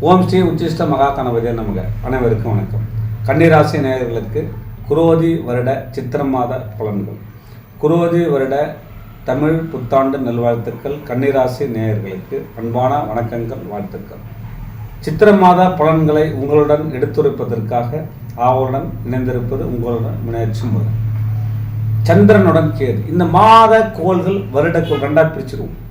ஓம் ஸ்ரீ உச்சிஷ்ட மகா கணபதி நமக. அனைவருக்கும் வணக்கம். கன்னிராசி நேயர்களுக்கு குரோதி வருட சித்திர மாத பலன்கள். குரோதி வருட தமிழ் புத்தாண்டு நல்வாழ்த்துக்கள். கன்னிராசி நேயர்களுக்கு அன்பான வணக்கங்கள் வாழ்த்துக்கள். சித்திர மாத பலன்களை உங்களுடன் எடுத்துரைப்பதற்காக ஆவலுடன் இணைந்திருப்பது உங்களுடன் முன்னேற்றம் சந்திரனுடன் கேது. இந்த மாத கோள்கள் வருட ரெண்டாக பிரிச்சிருவோம்.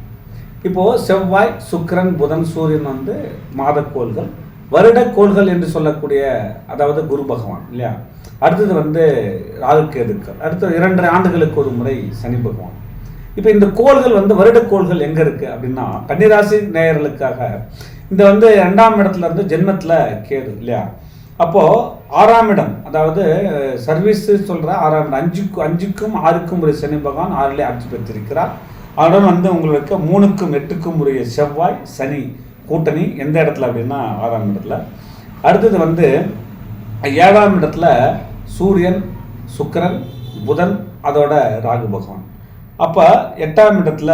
இப்போது செவ்வாய் சுக்கரன் புதன் சூரியன் வந்து மாதக்கோள்கள் வருடக்கோள்கள் என்று சொல்லக்கூடிய அதாவது குரு பகவான் இல்லையா? அடுத்தது வந்து ராகுகேதுக்கள் கேதுக்கள். அடுத்தது இரண்டரை ஆண்டுகளுக்கு ஒரு முறை சனி பகவான். இப்போ இந்த கோள்கள் வந்து வருடக்கோள்கள் எங்கே இருக்குது அப்படின்னா கன்னிராசி நேயர்களுக்காக. இந்த வந்து ரெண்டாம் இடத்துல இருந்து ஜென்மத்தில் கேது இல்லையா? அப்போது ஆறாம் இடம் அதாவது சர்வீஸ் சொல்கிற ஆறாம் இடம். அஞ்சுக்கும் அஞ்சுக்கும் ஆறுக்கும் ஒரு சனி பகவான் ஆறிலே ஆட்சி பெற்றிருக்கிறார். அதுடன் வந்து உங்களுக்கு மூணுக்கும் எட்டுக்கும் உரிய செவ்வாய் சனி கூட்டணி எந்த இடத்துல அப்படின்னா ஆறாம் இடத்துல. அடுத்தது வந்து ஏழாம் இடத்துல சூரியன் சுக்கிரன் புதன் அதோட ராகு பகவான். அப்போ எட்டாம் இடத்துல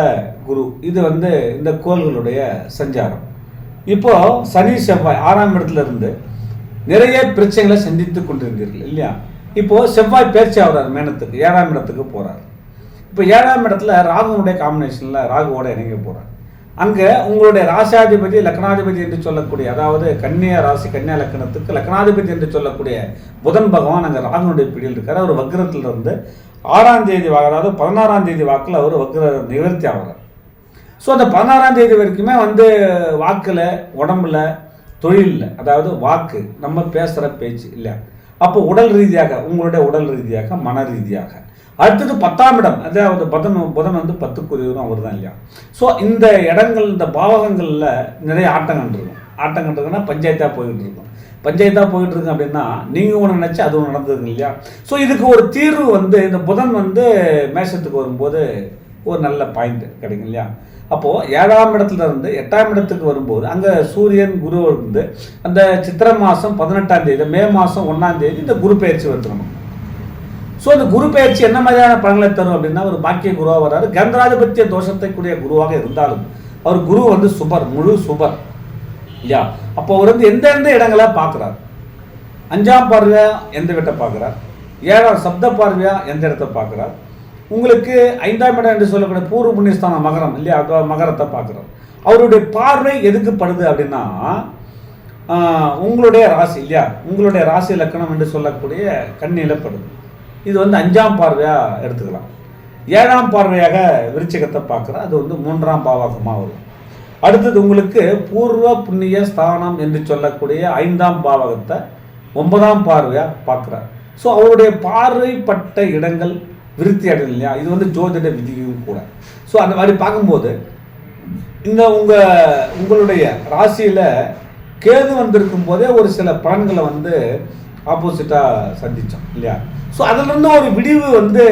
குரு. இது வந்து இந்த கோள்களுடைய சஞ்சாரம். இப்போ சனி செவ்வாய் ஆறாம் இடத்துல இருந்து நிறைய பிரச்சனைகளை சந்தித்து கொண்டிருந்தீர்கள் இல்லையா? இப்போது செவ்வாய் பேச்சு ஆகிறார் மேனத்துக்கு ஏழாம் இடத்துக்கு போகிறார் இப்போ ஏழாம் இடத்துல ராகுனுடைய காம்பினேஷனில் ராகுவோட இணைக்க போகிறார் அங்கே உங்களுடைய ராசாதிபதி லக்னாதிபதி என்று சொல்லக்கூடிய அதாவது கன்னியா ராசி கன்னியா லக்னத்துக்கு லக்னாதிபதி என்று சொல்லக்கூடிய புதன் பகவான் அங்கே ராகுனுடைய பிடியில் இருக்கார். அவர் வக்ரத்தில் இருந்து ஆறாம் தேதி அதாவது பதினாறாம் தேதி வாக்கில் அவர் வக்ர நிவர்த்தி ஆகிறார் ஸோ அந்த பதினாறாம் தேதி வரைக்குமே வந்து வாக்கில் உடம்புல தொழிலில் அதாவது வாக்கு நம்ம பேசுகிற பேச்சு இல்லை. அப்போ உடல் ரீதியாக உங்களுடைய உடல் ரீதியாக மன ரீதியாக. அடுத்தது பத்தாம் இடம். அதாவது புதன் புதன் வந்து பத்துக்குரியவரும் அவர் தான் இல்லையா? ஸோ இந்த இடங்கள் இந்த பாவகங்களில் நிறைய ஆட்டம் கண்டுருக்கும் ஆட்டம் கண்டுருக்குன்னா பஞ்சாயத்தாக போயிட்டு இருக்கும். பஞ்சாயத்தாக போயிட்டு இருக்கு அப்படின்னா நீங்கள் ஒன்று நினச்சி அது ஒன்று நடந்ததுங்க இல்லையா? ஸோ இதுக்கு ஒரு தீர்வு வந்து இந்த புதன் வந்து மேஷத்துக்கு வரும்போது ஒரு நல்ல பாயிண்ட் கிடைக்கும் இல்லையா? அப்போது ஏழாம் இடத்துல இருந்து எட்டாம் இடத்துக்கு வரும்போது அங்கே சூரியன் குரு இருந்து அந்த சித்திரை மாதம் பதினெட்டாம் தேதி மே மாதம் ஒன்றாம் தேதி இந்த குரு பயிற்சி வந்துடணும் ஸோ அந்த குரு பயிற்சி என்ன மாதிரியான பலன்களை தரும் அப்படின்னா ஒரு பாக்கிய குருவாக வராரு கந்தராதிபத்திய தோஷத்தை கூடிய குருவாக இருந்தாலும் அவர் குரு வந்து சுபர் முழு சுபர். இல்லையா? அப்போ அவர் வந்து எந்தெந்த இடங்களை பார்க்குறார்? அஞ்சாம் பார்வையா எந்த வீட்டை பார்க்குறார்? ஏழாம் சப்த பார்வையா எந்த இடத்த பார்க்குறார்? உங்களுக்கு ஐந்தாம் இடம் என்று சொல்லக்கூடிய பூர்வ புண்ணியஸ்தானம் மகரம் இல்லையா? அது மகரத்தை பார்க்குறார். அவருடைய பார்வை எதுக்கு படுது அப்படின்னா உங்களுடைய ராசி இல்லையா? உங்களுடைய ராசி லக்கணம் என்று சொல்லக்கூடிய கண்ணியில் படுது. இது வந்து அஞ்சாம் பார்வையாக எடுத்துக்கலாம். ஏழாம் பார்வையாக விருச்சிகத்தை பார்க்குறோம். அது வந்து மூன்றாம் பாவகமாக வரும். அடுத்தது உங்களுக்கு பூர்வ புண்ணிய ஸ்தானம் என்று சொல்லக்கூடிய ஐந்தாம் பாவகத்தை ஒன்பதாம் பார்வையாக பார்க்குறார். ஸோ அவருடைய பார்வைப்பட்ட இடங்கள் விருத்தி அடையும் இல்லையா? இது வந்து ஜோதிட விதியும் கூட. ஸோ அந்த மாதிரி பார்க்கும்போது இந்த உங்கள் உங்களுடைய ராசியில் கேது வந்திருக்கும் போதே ஒரு சில பலன்களை வந்து ஆப்போசிட்டாக சந்தித்தோம் இல்லையா? ஸோ அதிலிருந்து ஒரு விடிவு வந்து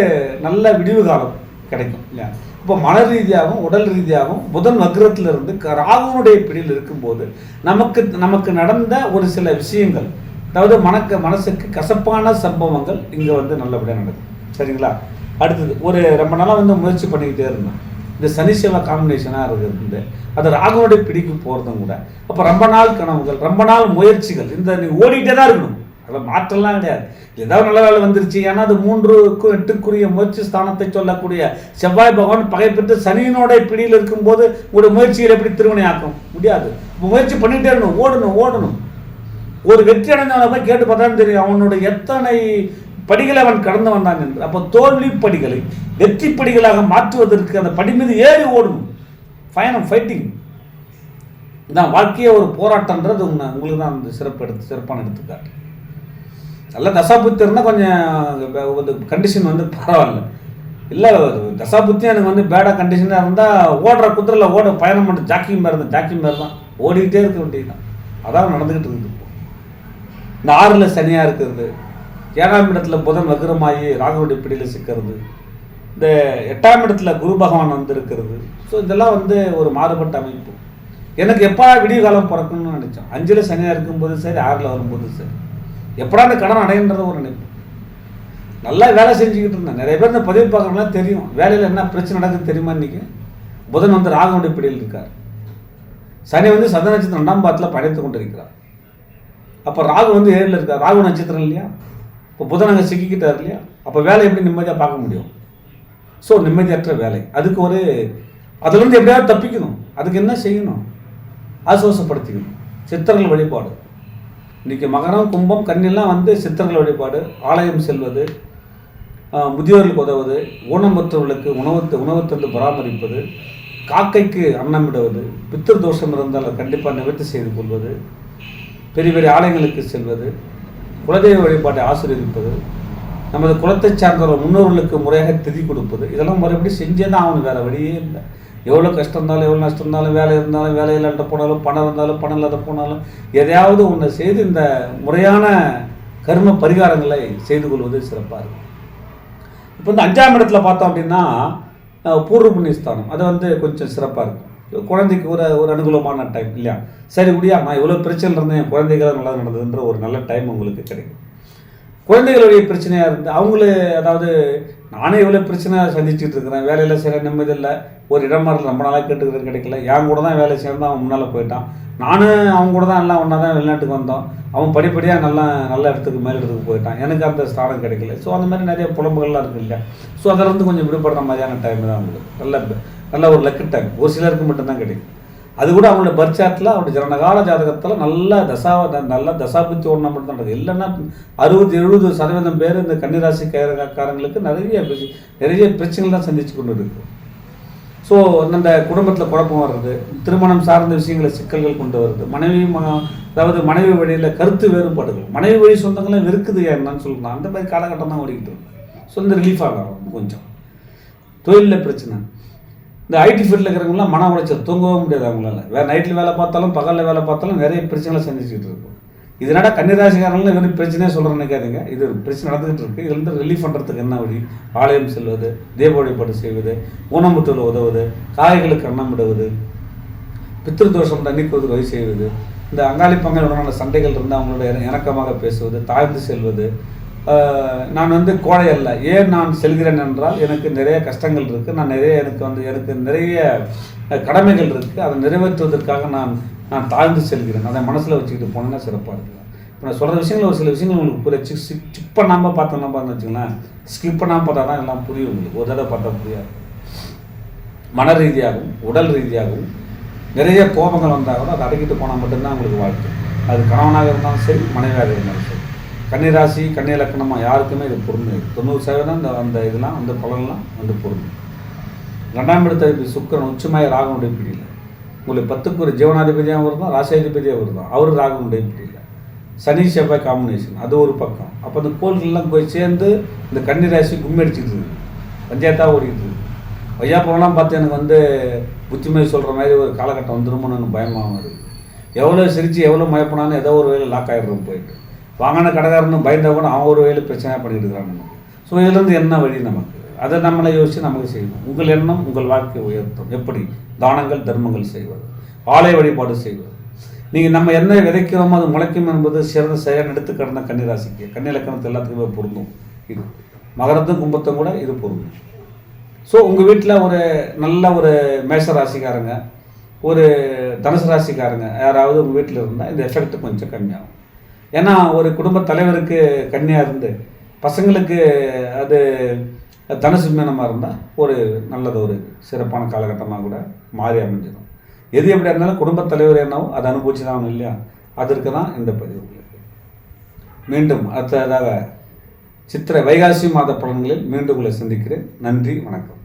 நல்ல விடிவு காலம் கிடைக்கும் இல்லையா? இப்போ மன ரீதியாகவும் உடல் ரீதியாகவும் புதன் வக்ரத்தில் இருந்து க- ராகுனுடைய பிடியில் இருக்கும்போது நமக்கு நமக்கு நடந்த ஒரு சில விஷயங்கள் அதாவது மனக்கு மனசுக்கு கசப்பான சம்பவங்கள் இங்கே வந்து நல்லபடியாக நடக்கும். சரிங்களா? அடுத்தது ஒரு ரொம்ப நாளாக வந்து முயற்சி பண்ணிக்கிட்டே இருந்தோம். இந்த சனி செவ்வாய் காம்பினேஷனாக இருக்குது அது ராகுனுடைய பிடிக்கு போகிறதும் கூட. அப்போ ரொம்ப நாள் கனவுகள் ரொம்ப நாள் முயற்சிகள் இந்த நீ ஓடிக்கிட்டே தான் இருக்கணும். அதில் மாற்றம்லாம் கிடையாது. ஏதாவது நல்ல வேலை வந்துருச்சு. ஏன்னா அது மூன்றுக்கும் எட்டுக்குரிய முயற்சி ஸ்தானத்தை சொல்லக்கூடிய செவ்வாய் பகவான் பகை பெற்று சனியினோட பிடியில் இருக்கும்போது உங்களுடைய முயற்சிகள் எப்படி திருமணி ஆக்கும் முடியாது முயற்சி பண்ணிகிட்டே இருக்கணும். ஓடணும் ஓடணும். ஒரு வெற்றி அடைஞ்சவனை போய் கேட்டு பார்த்தாலும் தெரியும். அவனுடைய எத்தனை படிகளை அவன் கடந்து வந்தான் என்று. அப்போ தோல்வி படிகளை வெற்றி படிகளாக மாற்றுவதற்கு அந்த படி மீது ஏறி ஓடணும். ஃபைனம் ஃபைட்டிங் இதான் வாழ்க்கையே ஒரு போராட்டன்றது உங்களுக்கு தான் அந்த சிறப்பு எடுத்து சிறப்பான எடுத்துக்காட்டு. நல்ல தசாபுத்தி இருந்தால் கொஞ்சம் கண்டிஷன் வந்து பரவாயில்ல. இல்லை தசா புத்தி எனக்கு வந்து பேடாக கண்டிஷனாக இருந்தால் ஓடுற குதிரையில் ஓட பயணம் பண்ணுற ஜாக்கிங் மாதிரி தான் ஜாக்கிங் மாதிரி தான் ஓடிக்கிட்டே இருக்க வேண்டியது தான் அதான் நடந்துக்கிட்டு இருக்குது இந்த ஆறில் சனியாக இருக்கிறது ஏழாம் இடத்துல புதன் வக்ரமாகி ராகுனுடைய பிடியில் சிக்கிறது இந்த எட்டாம் இடத்துல குரு பகவான் வந்து இருக்கிறது ஸோ இதெல்லாம் வந்து ஒரு மாறுபட்ட அமைப்பு. எனக்கு எப்போ விடிய காலம் பிறக்கணும்னு நினச்சோம்? அஞ்சில் சனியாக இருக்கும்போது சரி ஆறில் வரும்போது சரி. எப்படா அந்த கடன் அடையன்றத ஒரு நினைப்பு. நல்லா வேலை செஞ்சுக்கிட்டு இருந்தேன். நிறைய பேர் இந்த பதிவு பார்க்குறவங்களாம் தெரியும். வேலையில் என்ன பிரச்சனை நடக்குது தெரியுமா இன்றைக்கி புதன் வந்து ராகவனுடைய பிடியில் இருக்கார். சனி வந்து சத நட்சத்திரம் ரெண்டாம் பாத்தில் பயணித்து கொண்டிருக்கிறார். அப்போ ராகு வந்து ஏழில் இருக்கார். ராகு நட்சத்திரம் இல்லையா? இப்போ புதன் அங்கே சிக்கிக்கிட்டார் இல்லையா? அப்போ வேலை எப்படி நிம்மதியாக பார்க்க முடியும்? ஸோ நிம்மதியற்ற வேலை. அதுக்கு ஒரு அதுலேருந்து எப்படியாவது தப்பிக்கணும். அதுக்கு என்ன செய்யணும்? ஆசுவாசப்படுத்திக்கணும். சித்தர்கள் வழிபாடு. இன்றைக்கி மகரம் கும்பம் கண்ணிலாம் வந்து சித்தர்கள் வழிபாடு ஆலயம் செல்வது ஆஹ், முதியோர்களுக்கு உதவுவது ஊனமுற்றவர்களுக்கு உணவு உணவு தந்து பராமரிப்பது காக்கைக்கு அன்னமிடுவது பித்திரு தோஷம் இருந்தால் கண்டிப்பாக நிவர்த்தி செய்து கொள்வது பெரிய பெரிய ஆலயங்களுக்கு செல்வது குலதெய்வ வழிபாட்டை ஆசீர்வதிப்பது நமது குலத்தை சார்ந்தவர் முன்னோர்களுக்கு முறையாக திதி கொடுப்பது இதெல்லாம் மறுபடியும் செஞ்சே தான் ஆகணும் வேறு வழியே இல்லை. எவ்வளோ கஷ்டம் இருந்தாலும் எவ்வளோ நஷ்டம் இருந்தாலும் வேலை இருந்தாலும் வேலை இல்லாத போனாலும் பணம் இருந்தாலும் பணம் இல்லாத போனாலும் எதையாவது ஒன்று செய்து இந்த முறையான கர்ம பரிகாரங்களை செய்து கொள்வது சிறப்பாக இருக்கும். இப்போ இந்த அஞ்சாம் இடத்துல பார்த்தோம் அப்படின்னா பூர்வ புண்ணியஸ்தானம். அது வந்து கொஞ்சம் சிறப்பாக இருக்கும். குழந்தைக்கு ஒரு ஒரு அனுகூலமான டைம் இல்லையா? சரி முடியா நான் இவ்வளோ பிரச்சனை இருந்தேன் என் குழந்தைகள் நல்லா நடந்ததுன்ற ஒரு நல்ல டைம் உங்களுக்கு கிடைக்கும். குழந்தைகளுடைய பிரச்சனையாக இருந்து அவங்களே அதாவது நானே இவ்வளோ பிரச்சனை சந்திச்சுட்டு இருக்கிறேன். வேலையில் சில நிம்மதி இல்லை ஒரு இடம் மாறல. ரொம்ப நாளாக கேட்டுக்கிறது கிடைக்கல. என் கூட தான் வேலை சேர்ந்து அவன் முன்னால் போயிட்டான். நானும் அவங்க கூட தான் எல்லாம் ஒன்றா தான் வெளிநாட்டுக்கு வந்தோம். அவன் படிப்படியாக நல்லா நல்ல இடத்துக்கு மேல் இடத்துக்கு போயிட்டான். எனக்கு அந்த ஸ்தானம் கிடைக்கல. ஸோ அந்த மாதிரி நிறைய புலம்புகள்லாம் இருக்கு இல்லையா? ஸோ அதிலிருந்து கொஞ்சம் விடுபடுற மாதிரியான டைம் தான் அவங்களுக்கு. நல்ல நல்ல ஒரு லக்கு டைம் ஒரு சிலருக்கு மட்டும்தான் கிடைக்கும். அது கூட அவங்களோட பர்ச்சாட்டில் அவனுடைய ஜனகால ஜாதகத்தில் நல்ல தசா நல்ல தசாபுத்தி ஒன்றா மட்டும் தான் இல்லைன்னா அறுபது எழுபது சதவீதம் பேர் இந்த கன்னிராசி காரங்களுக்கு நிறைய நிறைய பிரச்சனைகள் தான் சந்திச்சு கொண்டு இருக்கு. ஸோ அந்த குடும்பத்தில் குழப்பம் வர்றது திருமணம் சார்ந்த விஷயங்களை சிக்கல்கள் கொண்டு வருது. மனைவி ம- அதாவது மனைவி வழியில் கருத்து வேறுபாடுகள். மனைவி வழி சொந்தங்களும் வெறுக்குது என்னன்னு சொல்லலாம் அந்த மாதிரி காலகட்டம் தான் ஓடிக்கிட்டு இருக்கு. ஸோ இந்த ரிலீஃப் ஆகும் கொஞ்சம். தொழிலில் பிரச்சனை. இந்த ஐடி ஃபீல்டில் இருக்கிறவங்களாம் மன உளைச்சல் தூங்கவே முடியாது அவங்களால. வேறு நைட்டில் வேலை பார்த்தாலும் பகலில் வேலை பார்த்தாலும் நிறைய பிரச்சனைகளை சந்திச்சுட்டு இருக்கும் இதனால் கன்னிராசிக்காரங்களும் வெறும் பிரச்சனையே சொல்கிறேன்னு நினைக்காதீங்க. இது பிரச்சனை நடந்துகிட்டு இருக்குது இதுலேருந்து ரிலீஃப் பண்ணுறதுக்கு என்ன வழி? ஆலயம் செல்வது தேவ வழிபாடு செய்வது ஊனமுற்றல் உதவுவது காய்களுக்கு அன்னமிடுவது பித்திருதோஷம் தண்ணிக்குவது வழி செய்வது இந்த அங்காளி பங்காளியுடனான சண்டைகள் இருந்து அவங்களோட இணக்கமாக பேசுவது தாழ்ந்து செல்வது நான் வந்து கோழை அல்ல. ஏன் நான் செல்கிறேன் என்றால் எனக்கு நிறைய கஷ்டங்கள் இருக்குது நான் நிறைய எனக்கு வந்து எனக்கு நிறைய கடமைகள் இருக்குது அதை நிறைவேற்றுவதற்காக நான் நான் தாழ்ந்து செல்கிறேன். அதை மனசில் வச்சுக்கிட்டு போனேன்னா சிறப்பாக இருக்கும். இப்போ நான் சொல்கிற விஷயங்கள் ஒரு சில விஷயங்கள் உங்களுக்கு புரிய சிக் ஸ்கிப் பண்ணாமல் பார்த்தோம்னா பார்த்து வச்சுங்களேன் ஸ்கிப் பண்ணாமல் பார்த்தா தான் எல்லாம் புரியும் உங்களுக்கு. ஒரு தடவை பார்த்தா புரியாது. மன ரீதியாகவும் உடல் ரீதியாகவும் நிறைய கோபங்கள் வந்தால் கூட அதை அடக்கிட்டு போனால் மட்டும்தான் உங்களுக்கு வாழ்க்கை. அது கணவனாக இருந்தாலும் சரி மனைவியாக இருந்தாலும் சரி. கன்னிராசி கன்னி இலக்கணமாக யாருக்குமே இது பொருந்தும். தொண்ணூறு சதவீதம் இந்த அந்த இதெல்லாம் அந்த பலன்லாம் வந்து பொருந்தும். ரெண்டாம் இடத்த இது சுக்கரன் உச்சமாய் ராகனுடைய பிடியில். உங்களுக்கு பத்துக்கு ஒரு ஜீவனாதிபதியாக வருதான் ராசாதிபதியாக வருதான் அவர் ராகனுடைய பிடியில். சனி செவ்வாய் காம்பினேஷன் அது ஒரு பக்கம். அப்போ அந்த கோள்கள்லாம் போய் சேர்ந்து இந்த கன்னிராசி கும்மடிச்சிட்டு இருக்கு பஞ்சாயத்தாக ஓடிக்கிட்டு இருக்கு வையாப்புறம்லாம் பார்த்து எனக்கு வந்து புத்திமதி சொல்கிற மாதிரி ஒரு காலகட்டம் வந்துருமோன்னு எனக்கு பயமாக இருக்குது எவ்வளோ சிரித்து எவ்வளோ மயப்பினாலும் ஏதோ ஒரு வேலை லாக் ஆகிடுறோம் போயிட்டு. வாங்கின கடைக்காரனும் பயந்தா கூட அவன் ஒரு வேலை பிரச்சனையாக பண்ணிட்டு இருக்கிறான் நமக்கு. ஸோ இதுலேருந்து என்ன வழி நமக்கு? அதை நம்மளை யோசித்து நமக்கு செய்யணும். உங்கள் எண்ணம் உங்கள் வாழ்க்கை உயர்த்தும். எப்படி? தானங்கள் தர்மங்கள் செய்வது. ஆலய வழிபாடு செய்வது. நீங்கள் நம்ம என்ன விதைக்கிறோமோ அது முளைக்கும் என்பது சிறந்த செயல் எடுத்து கடந்த கன்னிராசிக்கு. கன்னிலக்கணத்து எல்லாத்துக்குமே பொருந்தும் இது. மகரத்தும் கும்பத்தும் கூட இது பொருந்தும். ஸோ உங்கள் வீட்டில் ஒரு நல்ல ஒரு மேஷ ராசிக்காரங்க ஒரு தனுசு ராசிக்காரங்க யாராவது உங்கள் வீட்டில் இருந்தால் இந்த எஃபெக்ட் கொஞ்சம் கம்மியாகும். ஏன்னா ஒரு குடும்ப தலைவருக்கு கன்னியாக இருந்து பசங்களுக்கு அது தனுசு மீனமாக இருந்தால் ஒரு நல்லது ஒரு சிறப்பான காலகட்டமாக கூட மாறி அமைஞ்சிடும். எது எப்படி இருந்தாலும் குடும்பத் தலைவர் என்னவோ அதை அனுபவிச்சு தான் ஆகணும் இல்லையா? அதற்கு தான் இந்த பதிவு உங்களுக்கு மீண்டும் அடுத்ததாக சித்திரை வைகாசி மாத பலன்களில் மீண்டும் உங்களை சந்திக்கிறேன். நன்றி வணக்கம்.